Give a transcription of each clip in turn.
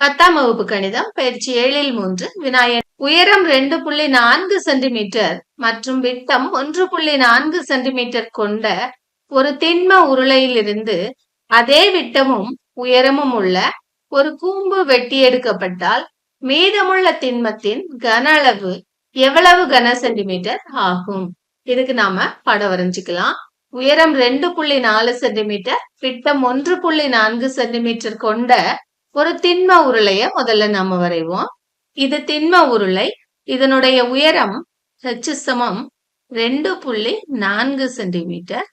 பத்தாம் வகுப்பு கணிதம் பயிற்சி ஏழில் மூன்று விநாயகர். உயரம் ரெண்டு புள்ளி நான்கு சென்டிமீட்டர் மற்றும் விட்டம் ஒன்று புள்ளி நான்கு சென்டிமீட்டர் கொண்ட ஒரு திண்ம உருளையிலிருந்து அதே விட்டமும் உயரமும் உள்ள ஒரு கூம்பு வெட்டி எடுக்கப்பட்டால் மீதமுள்ள திண்மத்தின் கன அளவு எவ்வளவு கன சென்டிமீட்டர் ஆகும்? இதுக்கு நாம படம் வரைஞ்சுக்கலாம். உயரம் ரெண்டு புள்ளி நாலு சென்டிமீட்டர் விட்டம் ஒன்று புள்ளி நான்கு சென்டிமீட்டர் கொண்ட ஒரு திண்ம உருளைய முதல்ல நாம வரைவோம். இது திண்ம உருளை. இதனுடைய உயரம் ஹெச்சு சமம் ரெண்டு புள்ளி நான்கு சென்டிமீட்டர்.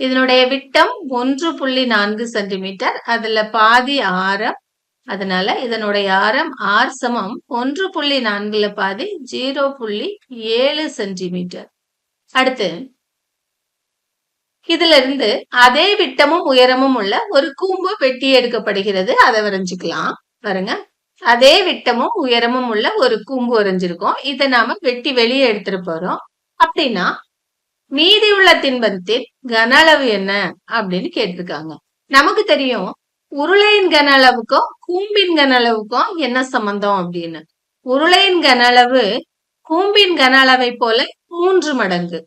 இதனுடைய விட்டம் ஒன்று புள்ளி நான்கு சென்டிமீட்டர். அதுல பாதி ஆரம். அதனால இதனுடைய ஆரம் ஆர் சமம் ஒன்று புள்ளி நான்குல பாதி ஜீரோ புள்ளி ஏழு சென்டிமீட்டர். அடுத்து இதுல இருந்து அதே விட்டமும் உயரமும் உள்ள ஒரு கூம்பு வெட்டி எடுக்கப்படுகிறது. அதை வரைஞ்சிக்கலாம். பாருங்க. அதே விட்டமும் உயரமும் உள்ள ஒரு கூம்பு வரைஞ்சிருக்கோம். இதை நாம வெட்டி வெளியே எடுத்துட்டு போறோம். அப்படின்னா மீதி உள்ள தின்பத்தின் கன அளவு என்ன? அப்படின்னு கேட்டிருக்காங்க. நமக்கு தெரியும் உருளையின் கன அளவுக்கும் கூம்பின் கன அளவுக்கும் என்ன சம்பந்தம் அப்படின்னு? உருளையின் கன அளவு கூம்பின் கன அளவை போல மூன்று மடங்கு.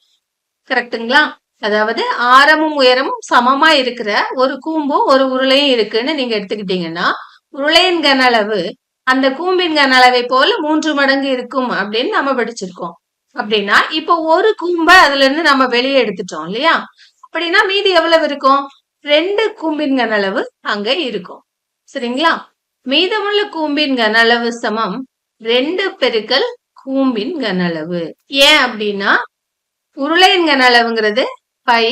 கரெக்டுங்களா அதாவது ஆரமும் உயரமும் சமமா இருக்கிற ஒரு கூம்பும் ஒரு உருளையும் இருக்குன்னு நீங்க எடுத்துக்கிட்டீங்கன்னா உருளையின் கன அளவு அந்த கூம்பின் கன அளவை போல மூன்று மடங்கு இருக்கும் அப்படின்னு நம்ம படிச்சிருக்கோம். அப்படின்னா இப்போ ஒரு கூம்பை அதுல இருந்து நம்ம வெளியே எடுத்துட்டோம் இல்லையா? அப்படின்னா மீதி எவ்வளவு இருக்கும்? ரெண்டு கூம்பின் கன அளவு அங்க இருக்கும். சரிங்களா? மீதமுள்ள கூம்பின் கன அளவு சமம் ரெண்டு பெருக்கல் கூம்பின் கன அளவு. ஏன் அப்படின்னா உருளையின் கன அளவுங்கிறது பை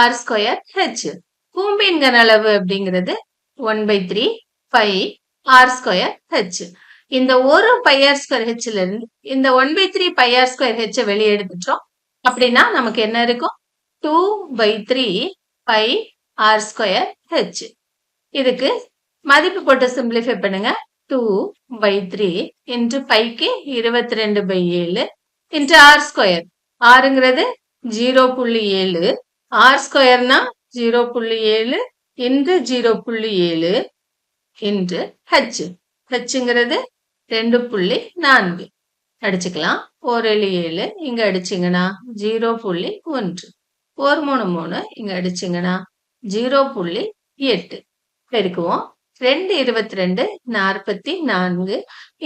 ஆர் ஸ்கொயர் ஹெச் கூம்பின் கன அளவு அப்படிங்கிறது one by three pi r square h இந்த ஒரு பையார் ஸ்கொயர் ஹெச்ல இருந்து இந்த one by three pi r square h வெளியே எடுத்துட்டோம். அப்படின்னா நமக்கு என்ன இருக்கும்? Two by three pi r square h இதுக்கு மதிப்பு போட்டு சிம்பிளிஃபை பண்ணுங்க. டூ பை த்ரீ இன்ட்டு பைக்கு இருபத்தி ரெண்டு பை ஏழு இன்ட்டு ஆர் ஸ்கொயர் ஆறுங்கிறது ஜீரோ புள்ளி ஏழு. ஆர் ஸ்கொயர்னா ஜீரோ புள்ளி ஏழு இன்று ஜீரோ புள்ளி ஏழு இன்று ஹச் ஹச்சுங்கிறது ரெண்டு புள்ளி நான்கு. அடிச்சுக்கலாம். ஓர் ஏழு ஏழு. இங்க அடிச்சிங்கன்னா ஜீரோ புள்ளி ஒன்று. ஓர் மூணு மூணு. இங்க அடிச்சிங்கன்னா ஜீரோ புள்ளி எட்டு. பெருக்குவோம். ரெண்டு இருபத்தி ரெண்டு நாற்பத்தி நான்கு.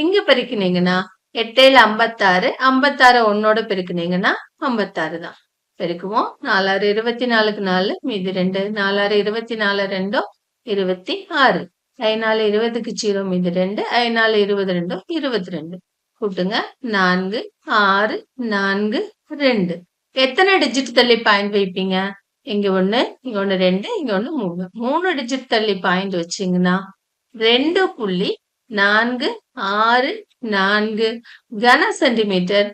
இங்க பெருக்கினீங்கன்னா எட்டேழு ஐம்பத்தாறு. ஐம்பத்தாறு ஒன்னோட பெருக்கினீங்கன்னா ஐம்பத்தாறு தான். பெருக்குவோம். நாலாறு இருபத்தி நாலுக்கு நாலு மீதி ரெண்டு நாலாறு இருபத்தி நாலு ரெண்டோ இருபத்தி ஆறு. ஐநாலு இருபதுக்கு ஜீரோ மீது ரெண்டு. ஐநாலு இருபது ரெண்டும் இருபத்தி ரெண்டு. கூட்டுங்க. நான்கு ஆறு நான்கு ரெண்டு. எத்தனை டிஜிட் தள்ளி பாயிண்ட் வைப்பீங்க? இங்க ஒண்ணு இங்க ஒண்ணு ரெண்டு இங்க ஒண்ணு மூணு. மூணு டிஜிட் தள்ளி பாயிண்ட் வச்சீங்கன்னா ரெண்டு புள்ளி நான்கு ஆறு நான்கு. கன சென்டிமீட்டர்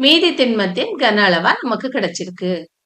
மீதி திண்மத்தின் கன அளவா நமக்கு கிடைச்சிருக்கு.